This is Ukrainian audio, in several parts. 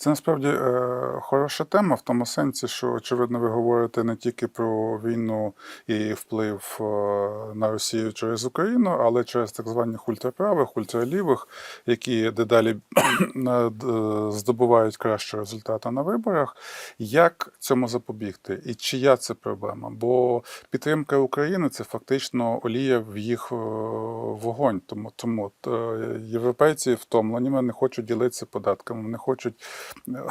Це насправді е, хороша тема в тому сенсі, що очевидно ви говорите не тільки про війну і вплив е, на Росію через Україну, але через так званих ультраправих, ультралівих, які дедалі е, здобувають кращі результати на виборах. Як цьому запобігти? І чия це проблема? Бо підтримка України це фактично олія в їх е, вогонь. Тому тому е, європейці втомлені, вони не хочуть ділитися податками, вони хочуть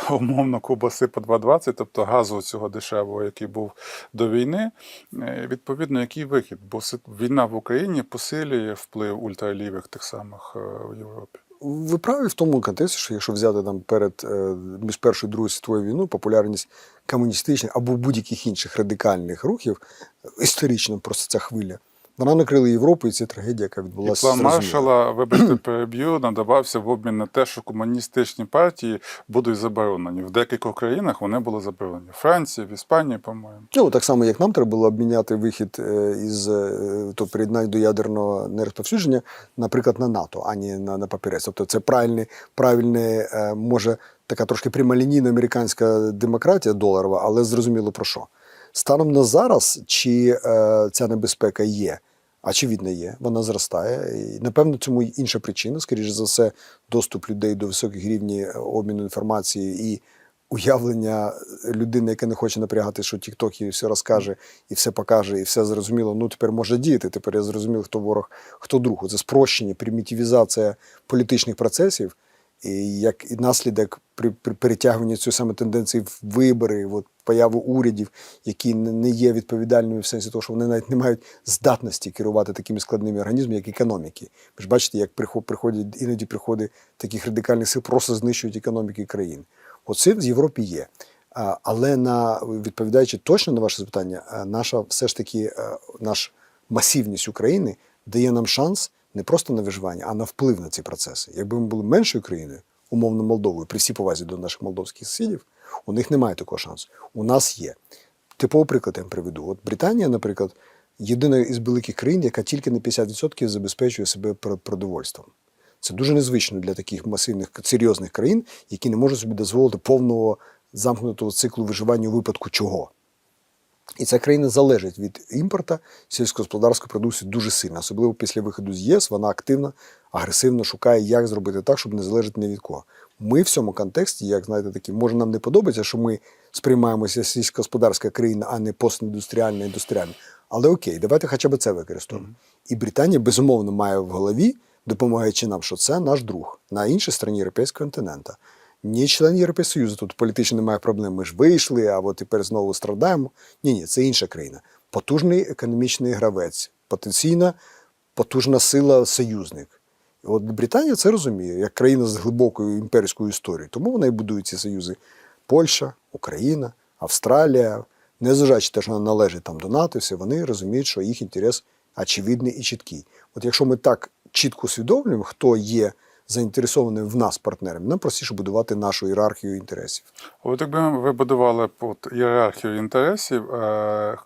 умовно кубаси по 2,20, тобто газу цього дешевого, який був до війни. Е, Відповідно, який вихід? Бо війна в Україні посилює вплив ультралівих тих самих е, в Європі. Ви праві в тому контексті, що якщо взяти там перед е, між Першою і Другою світовою війною популярність комуністичних або будь-яких інших радикальних рухів, історично просто ця хвиля, вона накрила Європу, і це трагедія, яка І відбулася. план. Маршала, вибачте, переб'ю, надавався в обмін на те, що комуністичні партії будуть заборонені. В деяких країнах вони були заборонені. В Франції, в Іспанії, по-моєму. Ну, так само, як нам треба було обміняти вихід е, із е, то приєднання до ядерного нерозповсюдження, наприклад, на НАТО, а не на, на папірець. Тобто це правильне, правильне, е, може, така трошки прямолінійна американська демократія доларова, але зрозуміло про що. Станом на зараз, чи е, ця небезпека є? Очевидно, є, вона зростає. І, напевно, цьому інша причина, скоріше за все, доступ людей до високих рівнів обміну інформації і уявлення людини, яка не хоче напрягати, що TikTok їй все розкаже і все покаже, і все зрозуміло. Ну тепер може діяти. Тепер я зрозумів, хто ворог, хто друг. Це спрощення, примітивізація політичних процесів. І як і наслідок при, при перетягуванні цієї саме тенденції в вибори, от, появу урядів, які не є відповідальними в сенсі того, що вони навіть не мають здатності керувати такими складними організмами, як економіки. Ви ж бачите, як приход- приходять іноді приходи таких радикальних сил просто знищують економіки країн. Оце в Європі є. Але на відповідаючи точно на ваше запитання, наша все ж таки наш масивність України дає нам шанс не просто на виживання, а на вплив на ці процеси. Якби ми були меншою країною, умовно Молдовою, при всій повазі до наших молдовських сусідів, у них немає такого шансу. У нас є. Типовий приклад я приведу. От Британія, наприклад, єдина із великих країн, яка тільки на 50% забезпечує себе пр- продовольством. Це дуже незвично для таких масивних серйозних країн, які не можуть собі дозволити повного замкнутого циклу виживання у випадку чого. І ця країна залежить від імпорта сільськогосподарської продукції дуже сильно, особливо після виходу з ЄС. Вона активно, агресивно шукає, як зробити так, щоб не залежати ні від кого. Ми в цьому контексті, як знаєте, такі, може нам не подобається, що ми сприймаємося сільськогосподарська країна, а не постіндустріальна, індустріальна. Але окей, давайте хоча б це використовуємо. І Британія безумовно має в голові, допомагаючи нам, що це наш друг на іншій стороні європейського континента. Ні член Європейського Союзу, тут політично немає проблем. Ми ж вийшли, а от тепер знову страдаємо. Ні, ні, це інша країна. Потужний економічний гравець, потенційна потужна сила союзник. От Британія це розуміє, як країна з глибокою імперською історією. Тому вона і будує ці союзи. Польща, Україна, Австралія, незважаючи те, що вона належить там до НАТО, все, вони розуміють, що їх інтерес очевидний і чіткий. От якщо ми так чітко усвідомлюємо, хто є заінтересованим в нас партнером, нам простіше будувати нашу ієрархію інтересів. От якби ви будували от ієрархію інтересів, е,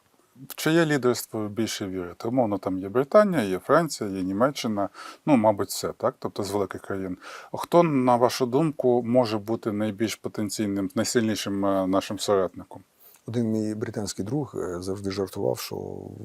в чиє лідерство більше вірите? Умовно, там є Британія, є Франція, є Німеччина, ну, мабуть, все, так? Тобто з великих країн. Хто, на вашу думку, може бути найбільш потенційним, найсильнішим е, нашим соратником? Один мій британський друг е, завжди жартував, що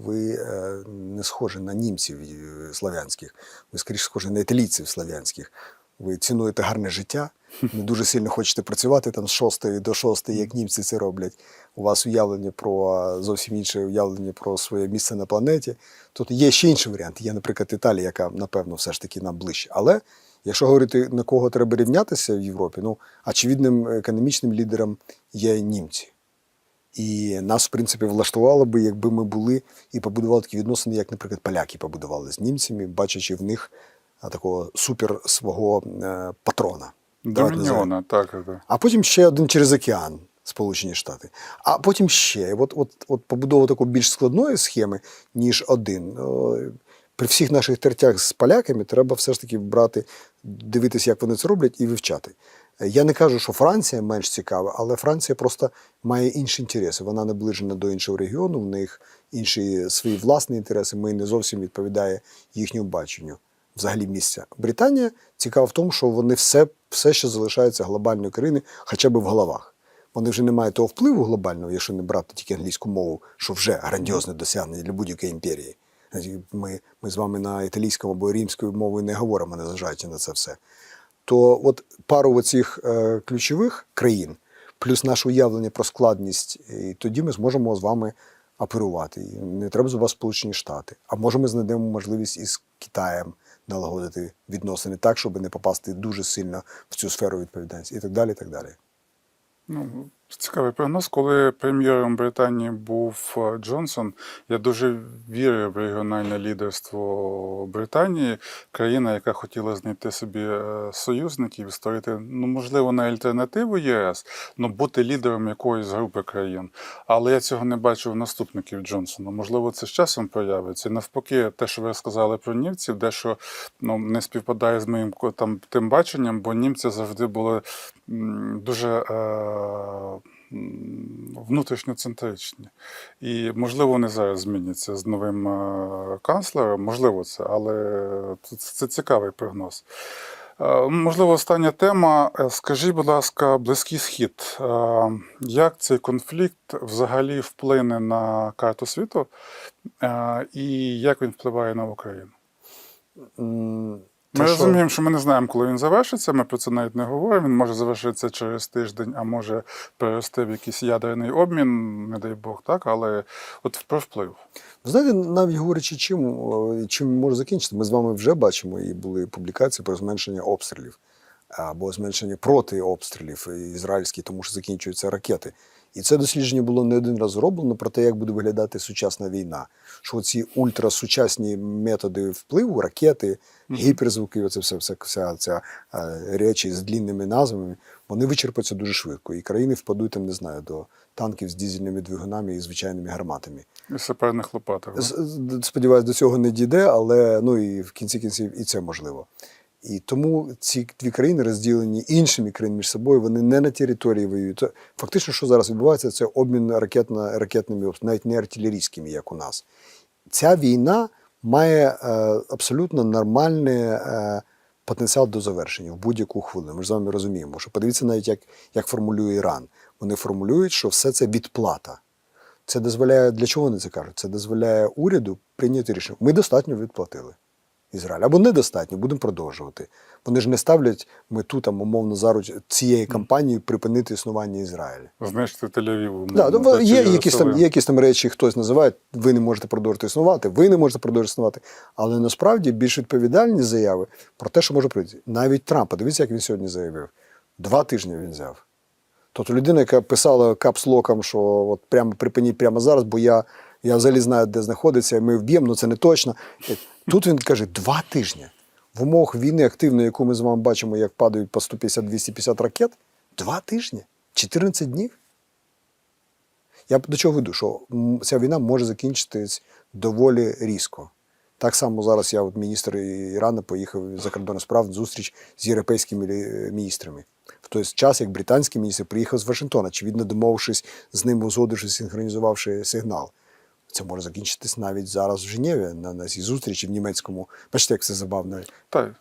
ви е, не схожі на німців е, славянських, ви скоріше схожі на італійців славянських. Ви цінуєте гарне життя, не дуже сильно хочете працювати там з шостої до шостої, як німці це роблять. У вас уявлення про зовсім інше уявлення про своє місце на планеті. Тут є ще інший варіант. Є, наприклад, Італія, яка, напевно, все ж таки нам ближче. Але якщо говорити на кого треба рівнятися в Європі, ну очевидним економічним лідером є німці. І нас, в принципі, влаштувало би, якби ми були і побудували такі відносини, як, наприклад, поляки побудували з німцями, бачачи в них такого супер свого е, патрона. Домініона, так, так. А потім ще один через океан, Сполучені Штати. А потім ще. От, от, от побудова такої більш складної схеми, ніж один. При всіх наших тертях з поляками треба все ж таки брати, дивитися, як вони це роблять, і вивчати. Я не кажу, що Франція менш цікава, але Франція просто має інші інтереси. Вона наближена до іншого регіону, в них інші свої власні інтереси. Ми не зовсім відповідає їхньому баченню взагалі місця. Британія цікава в тому, що вони все все ще залишається глобальною країною, хоча б в головах. Вони вже не мають того впливу глобального, якщо не брати тільки англійську мову, що вже грандіозне досягнення для будь-якої імперії. Ми, ми з вами на італійському або римською мовою не говоримо, незважаючи на це все. То от пару оцих е, ключових країн, плюс наше уявлення про складність, і тоді ми зможемо з вами оперувати. І не треба з вас Сполучені Штати. А може ми знайдемо можливість із Китаєм налагодити відносини так, щоб не попасти дуже сильно в цю сферу відповідальності, і так далі. І так далі. Ну, цікавий прогноз. Коли прем'єром Британії був е, Джонсон, я дуже вірив в регіональне лідерство Британії, країна, яка хотіла знайти собі е, союзників, створити, ну можливо, не альтернативу ЄС, але бути лідером якоїсь групи країн. Але я цього не бачив наступників Джонсона. Можливо, це з часом проявиться. І навпаки, те, що ви сказали про німців, дещо ну, не співпадає з моїм там тим баченням, бо німці завжди були дуже. Е- внутрішньоцентричні. І, можливо, вони зараз зміняться з новим е, канцлером, можливо, це, але це, цікавий прогноз. Е, Можливо, остання тема. Е, Скажіть, будь ласка, Близький Схід. Як цей конфлікт взагалі вплине на карту світу і як він впливає на Україну? Ми що- розуміємо, що ми не знаємо, коли він завершиться. Ми про це навіть не говоримо. Він може завершитися через тиждень, а може перерости в якийсь ядерний обмін, не дай Бог, так. Але от про вплив. Ви знаєте, навіть говорячи, чим, чим може закінчити, ми з вами вже бачимо, і були публікації про зменшення обстрілів або зменшення проти обстрілів ізраїльських, тому що закінчуються ракети. І це дослідження було не один раз зроблено про те, як буде виглядати сучасна війна. Що ці ультрасучасні методи впливу, ракети, гіперзвуки, оце все, все, вся ця е, речі з длінними назвами, вони вичерпаються дуже швидко. І країни впадуть, там, не знаю, до танків з дізельними двигунами і звичайними гарматами. І саперних Сподіваюсь, до цього не дійде, але ну і в кінці кінців і це можливо. І тому ці дві країни розділені іншими країнами між собою, вони не на території воюють. Фактично, що зараз відбувається, це обмін ракетно, ракетними навіть не артилерійськими, як у нас. Ця війна має е, абсолютно нормальний е, потенціал до завершення в будь-яку хвилину. Ми ж з вами розуміємо, що подивіться навіть, як, як формулює Іран. Вони формулюють, що все це відплата. Це дозволяє для чого вони це кажуть? Це дозволяє уряду прийняти рішення. Ми достатньо відплатили Ізраїль або недостатньо, будемо продовжувати. Вони ж не ставлять мету там умовно заруч цієї кампанії припинити існування Ізраїля. Знищити Тель-Авів. Да, ну, є, якісь там, є якісь там речі, хтось називає, ви не можете продовжити існувати, ви не можете продовжити існувати. Але насправді більш відповідальні заяви про те, що може прийти. Навіть Трамп, подивіться, як він сьогодні заявив. Два тижні він взяв. Тобто людина, яка писала капслоком, що от прямо припиніть прямо зараз, бо я, я взагалі знаю, де знаходиться, ми вб'ємо, ну це не точно. Тут він каже, два тижні. В умовах війни активної, яку ми з вами бачимо, як падають по 150-250 ракет, два тижні, 14 днів. Я до чого веду, що ця війна може закінчитись доволі різко. Так само зараз я, от міністр Ірану, поїхав за кордон справ на зустріч з європейськими міністрами. В той час, як британський міністр приїхав з Вашингтона, очевидно, домовившись з ним, узгодившись, синхронізувавши сигнал. Це може закінчитись навіть зараз в Женєві на, на цій зустрічі в німецькому. Бачите, як все забавно Так.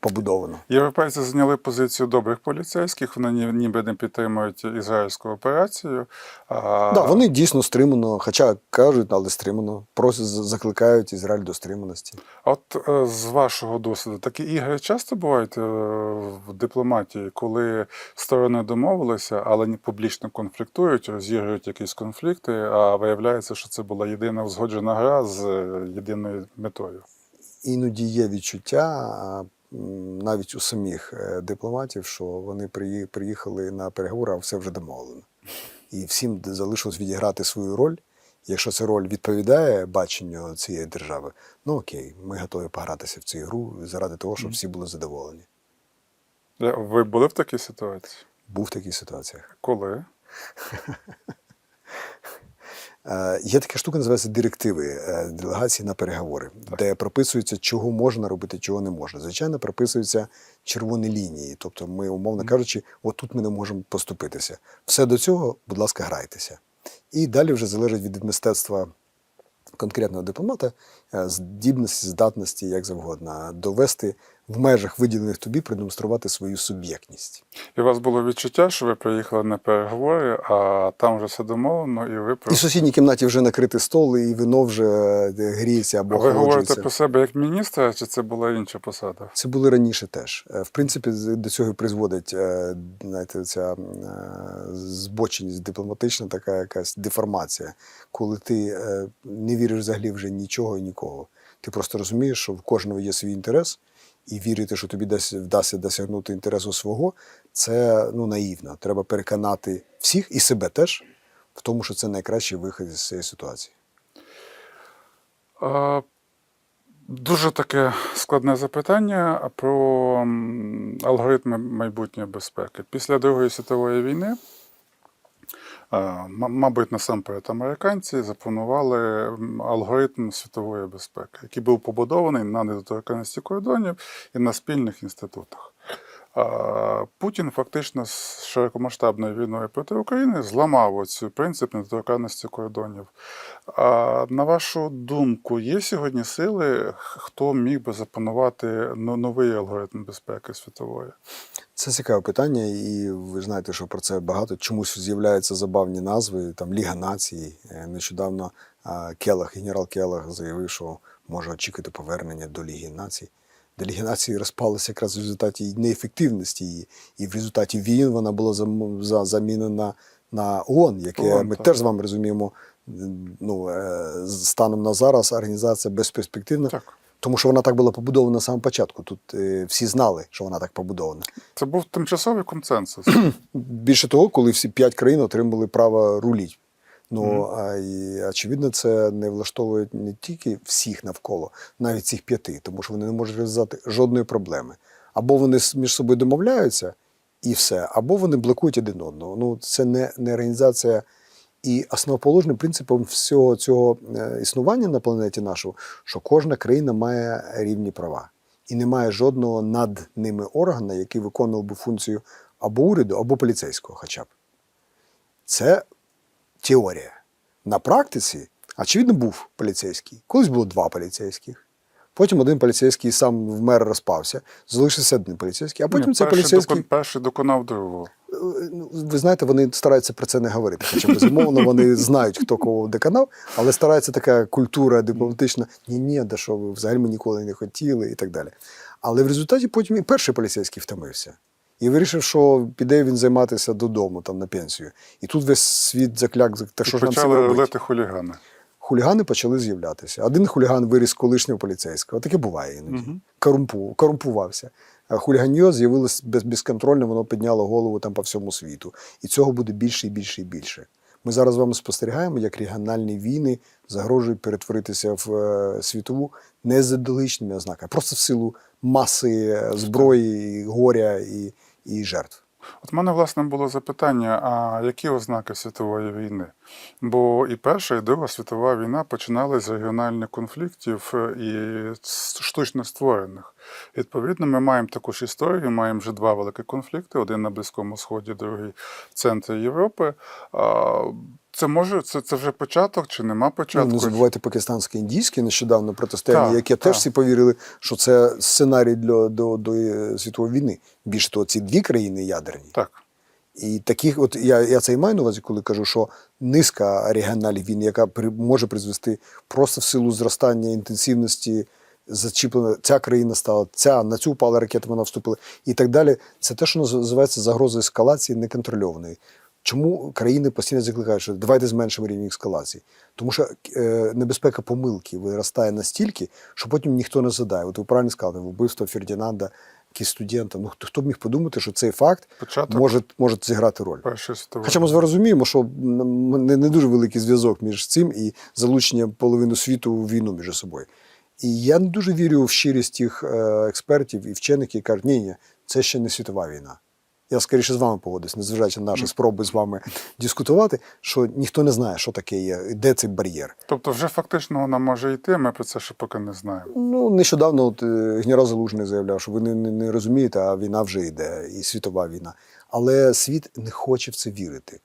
Побудовано. Європейці зайняли позицію добрих поліцейських, вони ні- ніби не підтримують ізраїльську операцію. А, Да, вони дійсно стримано, хоча кажуть, але стримано, просять, закликають Ізраїль до стриманості. От е, з вашого досвіду, такі ігри часто бувають е, в дипломатії, коли сторони домовилися, але не публічно конфліктують, розігрують якісь конфлікти, а виявляється, що це була єдина узгоджена гра з е, єдиною метою. іноді є відчуття навіть у самих е, дипломатів, що вони приїхали на переговори, а все вже домовлено. І всім залишилось відіграти свою роль. Якщо ця роль відповідає баченню цієї держави, ну окей, ми готові погратися в цю гру заради того, щоб всі були задоволені. Е, Ви були в такій ситуації? Був в таких ситуаціях. Коли? Е, Є така штука, називається директиви е, делегації на переговори, де прописується, чого можна робити, чого не можна. Звичайно, прописуються червоні лінії. Тобто, ми, умовно кажучи, отут ми не можемо поступитися. Все до цього, будь ласка, грайтеся. І далі вже залежить від мистецтва конкретного дипломата, здібності, здатності, як завгодно, довести в межах виділених тобі продемонструвати свою суб'єктність. І у вас було відчуття, що ви приїхали на переговори, а там вже все домовлено, і ви І в сусідній кімнаті вже накритий стол, і вино вже е, гріється або Ви говорите про себе як міністра, чи це була інша посада? Це були раніше теж. Е, В принципі, до цього і призводить е, знаєте, ця е, збоченість дипломатична, така якась деформація, коли ти е, не віриш взагалі вже нічого і нікого. Ти просто розумієш, що в кожного є свій інтерес, і вірити, що тобі вдасться досягнути інтересу свого, це ну, наївно. Треба переконати всіх і себе теж в тому, що це найкращий вихід з цієї ситуації. Дуже таке складне запитання про алгоритми майбутньої безпеки. Після Другої світової війни, мабуть, насамперед американці запланували алгоритм світової безпеки, який був побудований на недоторканності кордонів і на спільних інститутах. Путін фактично з широкомасштабною війною проти України зламав оцю принцип недоторканності кордонів. А на вашу думку, є сьогодні сили, хто міг би запланувати но- новий алгоритм безпеки світової? Це цікаве питання, і ви знаєте, що про це багато. Чомусь з'являються забавні назви, там Ліга націй. Е, Нещодавно Келах, генерал Келах заявив, що може очікувати повернення до Ліги націй. Де Ліги розпалася якраз в результаті неефективності її. І в результаті війн вона була зам- замінена на ООН, яке ООН, ми так. теж з вами розуміємо. Ну, е, станом на зараз організація безперспективна, Так. тому що вона так була побудована на самому початку. Тут е, всі знали, що вона так побудована. Це був тимчасовий консенсус. Більше того, коли всі п'ять країн отримали право руліть. Ну, а, і, очевидно, це не влаштовує не тільки всіх навколо, навіть цих п'яти, тому що вони не можуть розв'язати жодної проблеми. Або вони між собою домовляються і все, або вони блокують один одного. Ну, це не, не організація. І основоположним принципом всього цього е, існування на планеті нашого, що кожна країна має рівні права. І немає жодного над ними органа, який виконував би функцію або уряду, або поліцейського хоча б. Це теорія. На практиці, очевидно, був поліцейський. Колись було два поліцейських. Потім один поліцейський сам вмер, розпався, залишився один поліцейський, а потім Ні, цей перший, поліцейський. докон- перший доконав другого. Е, ну, Ви знаєте, вони стараються про це не говорити. Хоча безумовно вони знають, хто кого деканав, але старається така культура дипломатична. Ні, ні, да що ви взагалі ми ніколи не хотіли і так далі. Але в результаті потім і перший поліцейський втомився. І вирішив, що піде він займатися додому, там на пенсію. І тут весь світ закляк, та що І ж нам почали робити? рулити хулігани. Хулігани почали з'являтися. Один хуліган виріс колишнього поліцейського. Таке буває іноді. Мгм. Корумпу, корумпувався. А Хуліганьо з'явилось без, безконтрольно, воно підняло голову там по всьому світу. І цього буде більше і більше і більше. Ми зараз з вами спостерігаємо, як регіональні війни загрожують перетворитися в е, світову не з ідеологічними ознаками, просто в силу маси е, зброї, горя і, і жертв. От в мене, власне, було запитання: а які ознаки світової війни? Бо і Перша, і Друга світова війна починалися з регіональних конфліктів е, і штучно створених. Відповідно, ми маємо таку ж історію, маємо вже два великі конфлікти: один на Близькому Сході, другий в центрі Європи. Це може це, це вже початок чи нема Ну, не забувайте пакистансько-індійське нещодавно протистояння, яке так. теж всі повірили, що це сценарій для до, до е, світової війни. Більше того, ці дві країни ядерні. Так. І таких, от я, я це і маю на увазі, коли кажу, що низка регіональних війн, яка при, може призвести просто в силу зростання інтенсивності, зачіплена ця країна стала, ця на цю впала ракета, вона вступила і так далі. Це те, що називається загроза ескалації неконтрольованої. Чому країни постійно закликають, що давайте зменшимо рівень ескалації? Тому що е, небезпека помилки виростає настільки, що потім ніхто не задає. От ви правильно сказали, вбивство Фердінанда, якийсь студента. Ну хто, хто б міг подумати, що цей факт Початок може, може зіграти роль. Хоча ми розуміємо, що не, не дуже великий зв'язок між цим і залучення половини світу в війну між собою. І я не дуже вірю в щирість тих е, експертів і вчених, які кажуть, ні, ні, це ще не світова війна. Я скоріше з вами погодусь, незважаючи на наші спроби з вами дискутувати, що ніхто не знає, що таке є, де цей бар'єр. Тобто вже фактично вона може йти, ми про це ще поки не знаємо. Ну, нещодавно от, е, генерал Залужний заявляв, що ви не, не, не розумієте, а війна вже йде, і світова війна. Але світ не хоче в це вірити.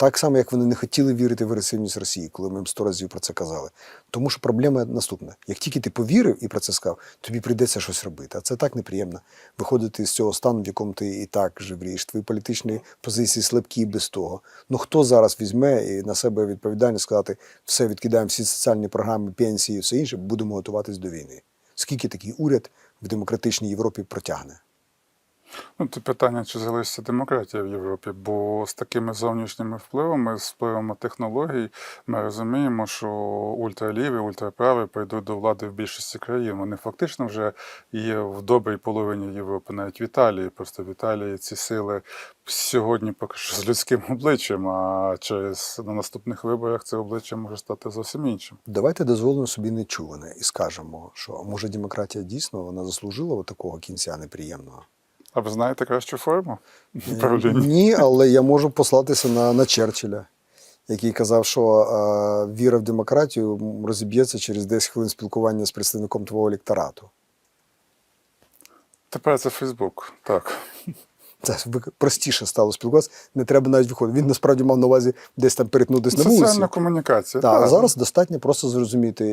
Так само, як вони не хотіли вірити в агресивність Росії, коли ми їм сто разів про це казали. Тому що проблема наступна: як тільки ти повірив і про це сказав, тобі прийдеться щось робити. А це так неприємно. Виходити з цього стану, в якому ти і так живрієш, твої політичні позиції слабкі без того. Ну хто зараз візьме і на себе відповідальність сказати, все відкидаємо всі соціальні програми, пенсії все інше, будемо готуватись до війни. Скільки такий уряд в демократичній Європі протягне? Ну, це питання, чи залишиться демократія в Європі, бо з такими зовнішніми впливами, з впливами технологій, ми розуміємо, що ультраліві, ультраправі прийдуть до влади в більшості країн. Вони фактично вже є в добрій половині Європи, навіть в Італії. Просто в Італії ці сили сьогодні поки що з людським обличчям, а через на наступних виборах це обличчя може стати зовсім іншим. Давайте дозволимо собі нечуване і скажемо, що може демократія дійсно вона заслужила такого кінця неприємного. А ви знаєте кращу форму правління? Ні, але я можу послатися на, на Черчилля, який казав, що а, віра в демократію розіб'ється через 10 хвилин спілкування з представником твого електорату. Тепер це Фейсбук. Так. Це простіше стало спілкуватися, не треба навіть виходити. Він насправді мав на увазі десь там перетнутися на вулиці. Соціальна комунікація. Так, а зараз достатньо просто зрозуміти,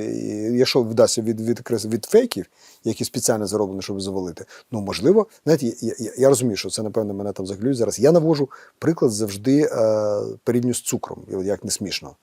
якщо вдасться від, від, від фейків, які спеціально зроблені, щоб завалити, ну можливо, знаєте, я, я, я розумію, що це напевно мене там заглюють зараз. Я навожу приклад завжди е, порівню з цукром, як не смішно.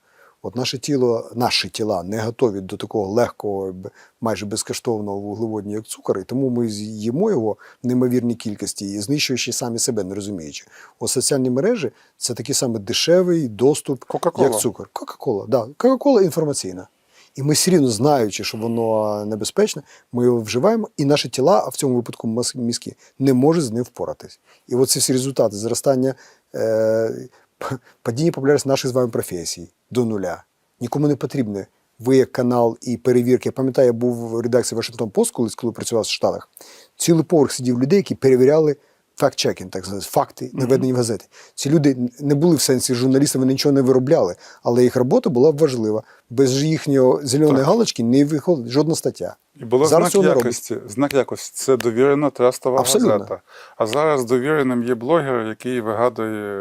От наше тіло, наші тіла не готові до такого легкого, майже безкоштовного вуглеводню, як цукор, і тому ми з'їмо його в неймовірній кількості, і знищуючи самі себе, не розуміючи. От соціальні мережі це такий самий дешевий доступ, як цукор. Кока-кола, да. Кока-кола інформаційна. І ми все рівно, знаючи, що воно небезпечне, ми його вживаємо, і наші тіла, а в цьому випадку мізки, не можуть з ним впоратись. І от ці всі результати зростання е, падіння популярності наших з вами професій до нуля. Нікому не потрібне. Ви як канал і перевірки. Я пам'ятаю, я був в редакції Вашингтон Пост, коли працював в Штатах. Цілий поверх сидів людей, які перевіряли факт-чекінг, так сказати, факти, наведені в газети. Ці люди не були в сенсі журналістами, вони нічого не виробляли, але їх робота була важлива. Без їхнього зеленої Так. галочки не виходить жодна стаття. І було Зараз знак якості. Знак якості це довірена трастова Абсолютно. газета. А зараз довіреним є блогер, який вигадує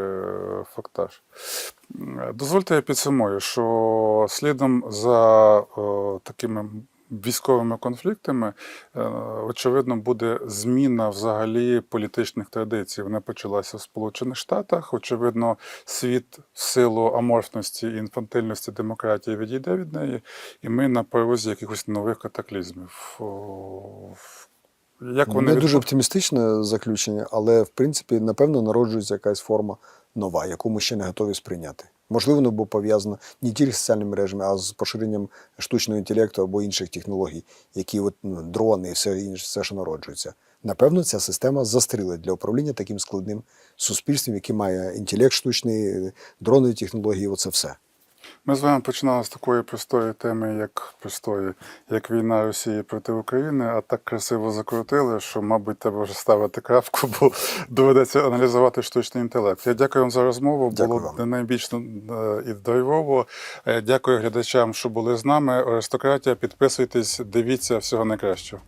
е, фактаж. Дозвольте я підсумую, що слідом за е, такими військовими конфліктами, е, очевидно, буде зміна взагалі політичних традицій. Вона почалася в Сполучених Штатах. Очевидно, світ в силу аморфності і інфантильності демократії відійде від неї, і ми на порозі якихось нових катаклізмів. Як вони не дуже оптимістичне заключення, але в принципі, напевно, народжується якась форма нова, яку ми ще не готові сприйняти. Можливо, воно було пов'язано не тільки з соціальними мережами, а з поширенням штучного інтелекту або інших технологій, які от, ну, дрони і все інше, все, що народжується. Напевно, ця система застріла для управління таким складним суспільством, яке має інтелект штучний, дрони технології, оце все. Ми з вами починали з такої простої теми, як простої, як війна Росії проти України, а так красиво закрутили, що, мабуть, треба вже ставити крапку, бо доведеться аналізувати штучний інтелект. Я дякую вам за розмову. Дякую Було вам. найбільш е, і драйвово. Е, Дякую глядачам, що були з нами. Аристократія, підписуйтесь, дивіться всього найкращого.